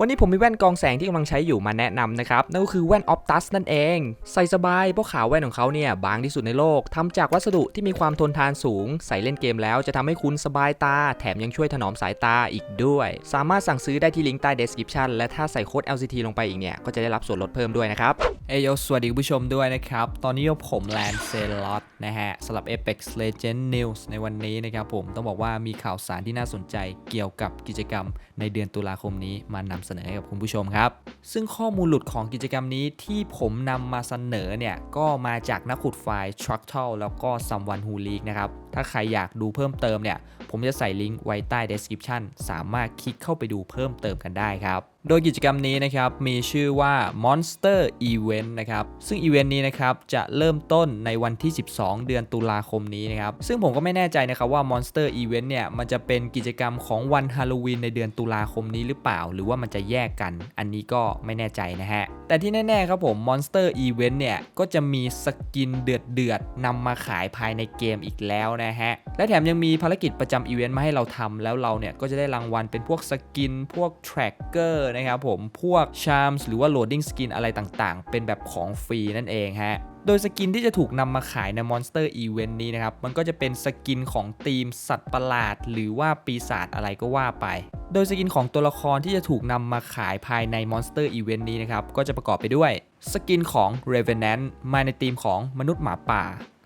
วันนี้ผมมีแว่นกองแสงที่กำลังใช้อยู่มาแนะนำนะครับ นั่นก็คือแว่น Optus นั่นเอง ใส่สบายเพราะขาวแว่นของเขาเนี่ยบางที่สุดในโลกทำจากวัสดุที่มีความทนทานสูง ใส่เล่นเกมแล้วจะทำให้คุณสบายตา แถมยังช่วยถนอมสายตาอีกด้วย สามารถสั่งซื้อได้ที่ลิงก์ใต้ description และถ้าใส่โค้ด LCT ลงไปอีกเนี่ย ก็จะได้รับส่วนลดเพิ่มด้วยนะครับ เอโยสวัสดีคุณผู้ชมด้วยนะครับ ตอนนี้ผมแลนเซลอตนะฮะสำหรับ Apex Legend News ในวันนี้นะครับผมต้องบอกว่ามีข่าวสารที่น่าสนใจเกี่ยวกับกิจกรรมในเดือนตุลาคมนี้มานำเสนอให้กับคุณผู้ชมครับ ซึ่งข้อมูลหลุดของกิจกรรมนี้ที่ผมนำมาเสนอเนี่ย ก็มาจากนักขุดไฟล์ t r u c t a l แล้วก็ Someone Who Leak นะครับ ถ้าใครอยากดูเพิ่มเติมเนี่ย ผมจะใส่ลิงก์ไว้ใต้ description สามารถคลิกเข้าไปดูเพิ่มเติมกันได้ครับ โดยกิจกรรมนี้นะครับมีชื่อว่า Monster Event นะครับซึ่งอีเวนต์นี้นะครับจะเริ่มต้นในวันที่ 12 เดือนตุลาคมนี้นะครับซึ่งผมก็ไม่แน่ใจนะครับว่า Monster Event เนี่ยมันจะเป็นกิจกรรมของวันฮาโลวีนในเดือนตุลาคมนี้หรือเปล่า หรือว่ามันจะแยกกัน อันนี้ก็ไม่แน่ใจนะฮะแต่ที่แน่ๆครับผม Monster Event เนี่ยก็จะมีสกินเดือดๆนำมาขายภายในเกมอีกแล้วนะฮะและแถมยังมีภารกิจประจำอีเวนต์มาให้เราทำแล้วเราเนี่ยก็จะได้รางวัลเป็นพวกสกินพวก tracker นะครับผมพวก charms หรือว่า loading skin อะไรต่างๆ เป็นแบบของฟรีนั่นเองฮะโดยสกินที่จะถูกนำมาขายใน Monster Event นี้นะครับ มันก็จะเป็นสกินของทีมสัตว์ประหลาด หรือว่าปีศาจอะไรก็ว่าไป โดยสกินของตัวละครที่จะถูกนำมาขายภายใน Monster Event นี้นะครับ ก็จะประกอบไปด้วยสกินของ Revenant มาในทีมของมนุษย์หมาป่า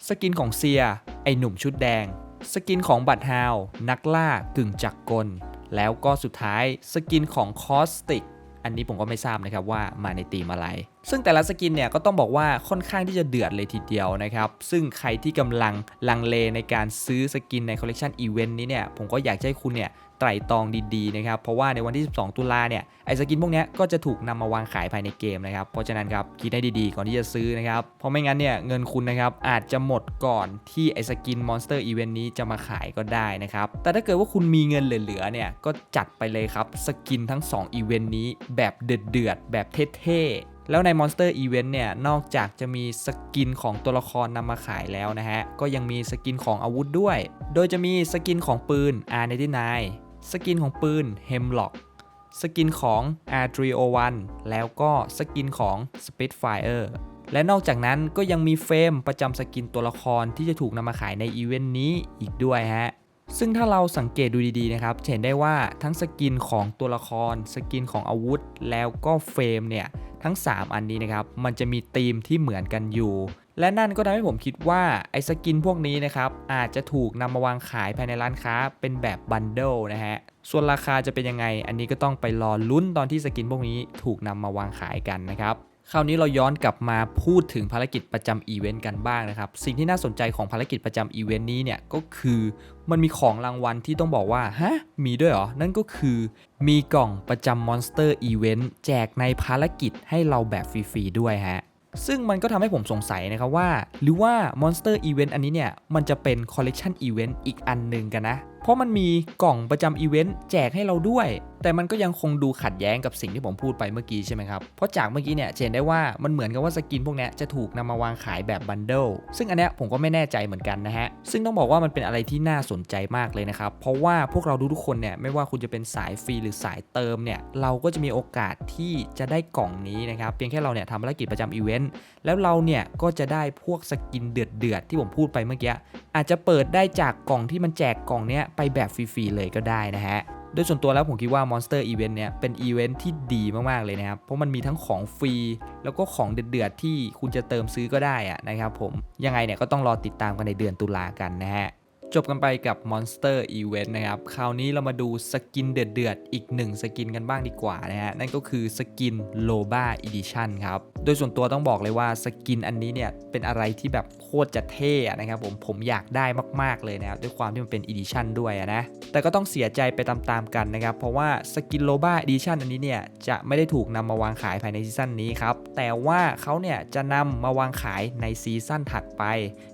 สกินของเซีย ไอหนุ่มชุดแดง สกินของบัตฮาว นักล่ากึ่งจักรกล แล้วก็สุดท้ายสกินของคอสติกอันนี้ผมก็ไม่ทราบนะครับว่ามาในตีมอะไร ซึ่งแต่ละสกินเนี่ยก็ต้องบอกว่าค่อนข้างที่จะเดือดเลยทีเดียวนะครับ ซึ่งใครที่กำลังลังเลในการซื้อสกินในคอลเลกชันอีเวนต์นี้เนี่ยผมก็อยากให้คุณเนี่ยไตร่ตรองดีๆนะครับ เพราะว่าในวันที่ 12 ตุลาเนี่ยไอสกินพวกนี้ก็จะถูกนำมาวางขายภายในเกมนะครับ เพราะฉะนั้นครับคิดให้ดีๆ ก่อนที่จะซื้อนะครับ เพราะไม่งั้นเนี่ยเงินคุณนะครับอาจจะหมดก่อนที่ไอสกินมอนสเตอร์อีเวนต์นี้จะมาขายก็ได้นะครับ แต่ถ้าเกิดว่าคุณมีเงินเหลือๆเนี่ยก็จัดไปเลยครับสกินทั้ง2อีเวนต์นี้แบบเดือดๆแบบเท่ๆ แล้วใน Monster Event เนี่ย นอกจากจะมีสกินของตัวละครนำมาขายแล้วนะฮะ ก็ยังมีสกินของอาวุธด้วย โดยจะมีสกินของปืน R99 สกินของปืน Hemlock สกินของ R301 แล้วก็สกินของ Spitfire และนอกจากนั้นก็ยังมีเฟรมประจำสกินตัวละครที่จะถูกนำมาขายในอีเวนต์นี้อีกด้วยฮะ ซึ่งถ้าเราสังเกตดูดีๆนะครับเห็นได้ว่าทั้งสกินของตัวละคร สกินของอาวุธ แล้วก็เฟรมเนี่ยทั้ง 3 อันนี้นะครับ มันจะมีธีมที่เหมือนกันอยู่ และนั่นก็ทำให้ผมคิดว่าไอ้สกินพวกนี้นะครับ อาจจะถูกนำมาวางขายภายในร้านค้าเป็นแบบบันเดิลนะฮะ ส่วนราคาจะเป็นยังไง อันนี้ก็ต้องไปรอลุ้นตอนที่สกินพวกนี้ถูกนำมาวางขายกันนะครับ คราวนี้เราย้อนกลับมาพูดถึงภารกิจประจำอีเวนต์กันบ้างนะครับ สิ่งที่น่าสนใจของภารกิจประจำอีเวนต์นี้เนี่ยก็คือมันมีของรางวัลที่ต้องบอกว่า ฮะ มีด้วยเหรอ นั่นก็คือมีกล่องประจำ Monster Event แจกในภารกิจให้เราแบบฟรีๆด้วยฮะซึ่งมันก็ทำให้ผมสงสัยนะครับว่า หรือว่า Monster Event อันนี้เนี่ย มันจะเป็น Collection Event อีกอันหนึ่งกันนะ เพราะมันมีกล่องประจำอีเวนต์แจกให้เราด้วย แต่มันก็ยังคงดูขัดแย้งกับสิ่งที่ผมพูดไปเมื่อกี้ใช่ไหมครับ เพราะจากเมื่อกี้เนี่ยเห็นได้ว่ามันเหมือนกับว่าสกินพวกนี้จะถูกนำมาวางขายแบบบันเดิลซึ่งอันเนี้ยผมก็ไม่แน่ใจเหมือนกันนะฮะ ซึ่งต้องบอกว่ามันเป็นอะไรที่น่าสนใจมากเลยนะครับ เพราะว่าพวกเราทุกๆคนเนี่ยไม่ว่าคุณจะเป็นสายฟรีหรือสายเติมเนี่ยเราก็จะมีโอกาสที่จะได้กล่องนี้นะครับเพียงแค่เราเนี่ยทำภารกิจประจำอีเวนต์แล้วเราเนี่ยก็จะได้พวกสกินเดือดๆที่ผมพูดไปเมื่อกี้อาจจะเปิดได้จากกล่องที่มันแจกกล่องเนี้ยไปแบบฟรีๆเลยก็ได้นะฮะโดยส่วนตัวแล้วผมคิดว่า Monster Event เนี่ยเป็นอีเวนท์ที่ดีมาก ๆ เลยนะครับ เพราะมันมีทั้งของฟรี แล้วก็ของเดือด ๆ ที่คุณจะเติมซื้อก็ได้อะนะครับผมยังไงเนี่ยก็ต้องรอติดตามกันในเดือนตุลากันนะฮะ จบกันไปกับ Monster Event นะครับ คราวนี้เรามาดูสกินเดือดๆ อีกหนึ่งสกินกันบ้างดีกว่านะฮะ นั่นก็คือสกิน Loba Edition ครับ โดยส่วนตัวต้องบอกเลยว่าสกินอันนี้เนี่ย เป็นอะไรที่แบบโคตรจะเท่นะครับผม ผมอยากได้มากๆเลยนะครับ ด้วยความที่มันเป็น Edition ด้วยนะ แต่ก็ต้องเสียใจไปตามๆกันนะครับ เพราะว่าสกิน Loba Edition อันนี้เนี่ย จะไม่ได้ถูกนำมาวางขายภายในซีซั่นนี้ครับ แต่ว่าเขาเนี่ยจะนำมาวางขายในซีซั่นถัดไป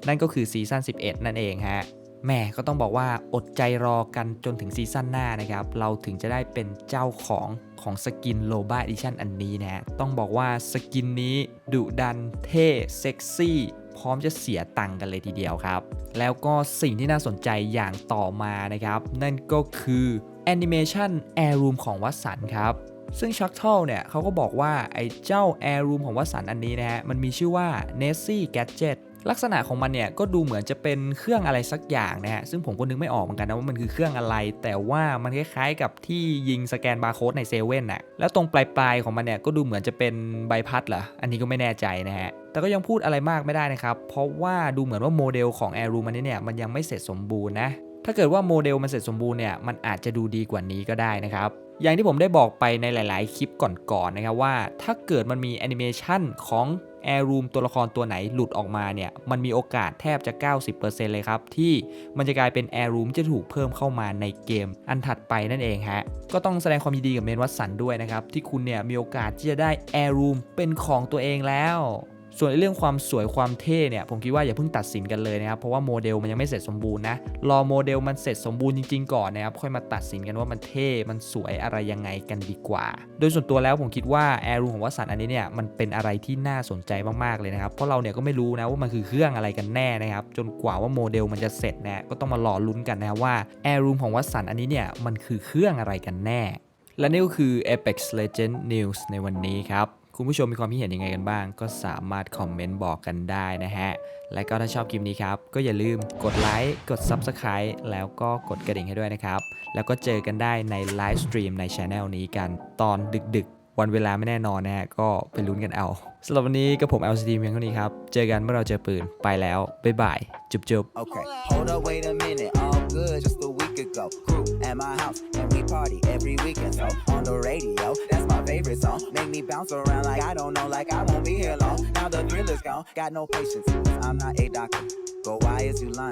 นั่นก็คือซีซั่น11 นั่นเองฮะ แม่ก็ต้องบอกว่าอดใจรอกันจนถึงซีซั่นหน้านะครับ เราถึงจะได้เป็นเจ้าของของสกินโลบ้าดิชั่นอันนี้นะ ต้องบอกว่าสกินนี้ดุดันเท่เซ็กซี่พร้อมจะเสียตังค์กันเลยทีเดียวครับ แล้วก็สิ่งที่น่าสนใจอย่างต่อมานะครับ นั่นก็คือแอนิเมชันแอร์รูมของวัสันครับซึ่งชักเทิลเนี่ยเขาก็บอกว่าไอ้เจ้า Air Room ของวัสันอันนี้นะฮะมันมีชื่อว่า Nessie Gadget ลักษณะของมันเนี่ยก็ดูเหมือนจะเป็นเครื่องอะไรสักอย่างนะฮะซึ่งผมก็นึกไม่ออกเหมือนกันนะว่ามันคือเครื่องอะไร แต่ว่ามันคล้ายๆกับที่ยิงสแกนบาร์โค้ดในเซเว่นน่ะแล้วตรงปลายๆของมันเนี่ยก็ดูเหมือนจะเป็นใบพัดเหรออันนี้ก็ไม่แน่ใจนะฮะแต่ก็ยังพูดอะไรมากไม่ได้นะครับ เพราะว่าดูเหมือนว่าโมเดลของ Air Room อันนี้เนี่ยมันยังไม่เสร็จสมบูรณ์นะถ้าเกิดว่าโมเดลมันเสร็จสมบูรณ์เนี่ยมันอาจจะดูดีกว่านี้ก็ได้นะครับอย่างที่ผมได้บอกไปในหลาย ๆ คลิปก่อนๆนะครับว่า ถ้าเกิดมันมีแอนิเมชันของ แอร์รูมตัวละครตัวไหนหลุดออกมาเนี่ยมันมีโอกาสแทบจะ 90%เลยครับ ที่มันจะกลายเป็นแอร์รูมจะถูกเพิ่มเข้ามาในเกม อันถัดไปนั่นเองฮะ ก็ต้องแสดงความยินดีกับเมนวัตสันด้วยนะครับ ที่คุณเนี่ยมีโอกาสที่จะได้แอร์รูมเป็นของตัวเองแล้ว ส่วนเรื่องความสวยความเท่เนี่ยผมคิดว่าอย่าเพิ่งตัดสินกันเลยนะครับเพราะว่าโมเดลมันยังไม่เสร็จสมบูรณ์นะรอโมเดลมันเสร็จสมบูรณ์จริงๆก่อนนะครับค่อยมาตัดสินกันว่ามันเท่มันสวยอะไรยังไงกันดีกว่า โดยส่วนตัวแล้วผมคิดว่า Air Room ของวัสันอันนี้เนี่ยมันเป็นอะไรที่น่าสนใจมากๆเลยนะครับเพราะเราเนี่ยก็ไม่รู้นะว่ามันคือเครื่องอะไรกันแน่นะครับจนกว่าว่าโมเดลมันจะเสร็จนะก็ต้องมารอลุ้นกันนะว่า Air Room ของวัสันอันนี้เนี่ยมันคือเครื่องอะไรกันแน่ และนี่ก็คือ Apex Legend News ในวันนี้ครับ คุณผู้ชมมีความคิดเห็นยังไงกันบ้าง ก็สามารถคอมเมนต์บอกกันได้นะฮะ และก็ถ้าชอบคลิปนี้ครับ ก็อย่าลืมกดไลค์กด Subscribe แล้วก็กดกระดิ่งให้ด้วยนะครับ แล้วก็เจอกันได้ในไลฟ์สตรีมในช anel นี้กันตอนดึกๆ วันเวลาไม่แน่นอนนะฮะก็ไปลุ้นกันเอาสำหรับวันนี้กับผม LCD เพียงเท่านี้ครับ เจอกันเมื่อเราเจอปืนไปแล้ว บ๊ายบาย จุ๊บ Okay, hold up, wait a minute. All good, just a week ago. Crew at my house, and we party every weekend. So on the radio, that's my favorite song. Make me bounce around like I don't know, like I won't be here long. Now the thrill is gone, got no patience. I'm not a doctor. Go, why is you lying?